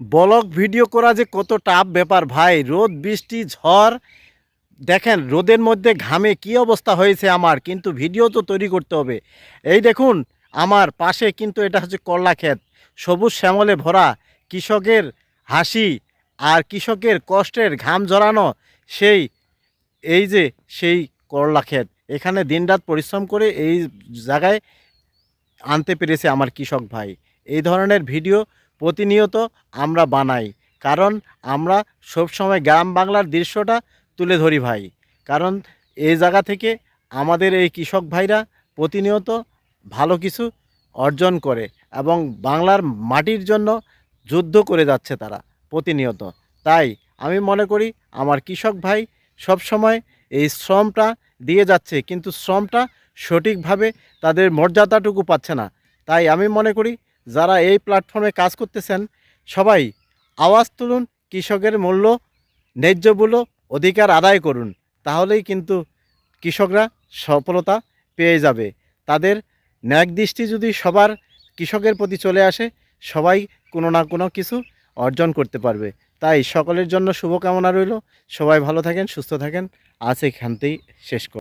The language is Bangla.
ব্লগ ভিডিও করা যে কত টাফ ব্যাপার ভাই, রোদ, বৃষ্টি, ঝড়, দেখেন রোদের মধ্যে ঘামে কি অবস্থা হয়েছে আমার, কিন্তু ভিডিও তো তৈরি করতে হবে। এই দেখুন, আমার পাশে কিন্তু এটা হচ্ছে করলা ক্ষেত, সবুজ শ্যামলে ভরা, কৃষকের হাসি আর কৃষকের কষ্টের ঘাম জড়ানো সেই, এই যে সেই করলা ক্ষেত। এখানে দিনরাত পরিশ্রম করে এই জায়গায় আনতে পেরেছে আমার কৃষক ভাই। এই ধরনের ভিডিও প্রতিনিয়ত আমরা বানাই। কারণ আমরা সবসময় গ্রাম বাংলার দৃশ্যটা তুলে ধরি ভাই। কারণ এই জায়গা থেকে আমাদের এই কৃষক ভাইরা প্রতিনিয়ত ভালো কিছু অর্জন করে এবং বাংলার মাটির জন্য যুদ্ধ করে যাচ্ছে তারা প্রতিনিয়ত। তাই আমি মনে করি আমার কৃষক ভাই সব সময় এই শ্রমটা দিয়ে যাচ্ছে, কিন্তু শ্রমটা সঠিকভাবে তাদের মর্যাদাটুকু পাচ্ছে না। তাই আমি মনে করি যারা এই প্ল্যাটফর্মে কাজ করতেছেন, সবাই আওয়াজ তুলুন, কৃষকের মূল্য, ন্যায্য মূল্য, অধিকার আদায় করুন। তাহলেই কিন্তু কৃষকরা সফলতা পেয়ে যাবে। তাদের ন্যাক দৃষ্টি যদি সবার কৃষকের প্রতি চলে আসে, সবাই কোনো না কোনো কিছু অর্জন করতে পারবে। তাই সকলের জন্য শুভকামনা রইল। সবাই ভালো থাকেন, সুস্থ থাকেন। আজ এখানতেই শেষ কর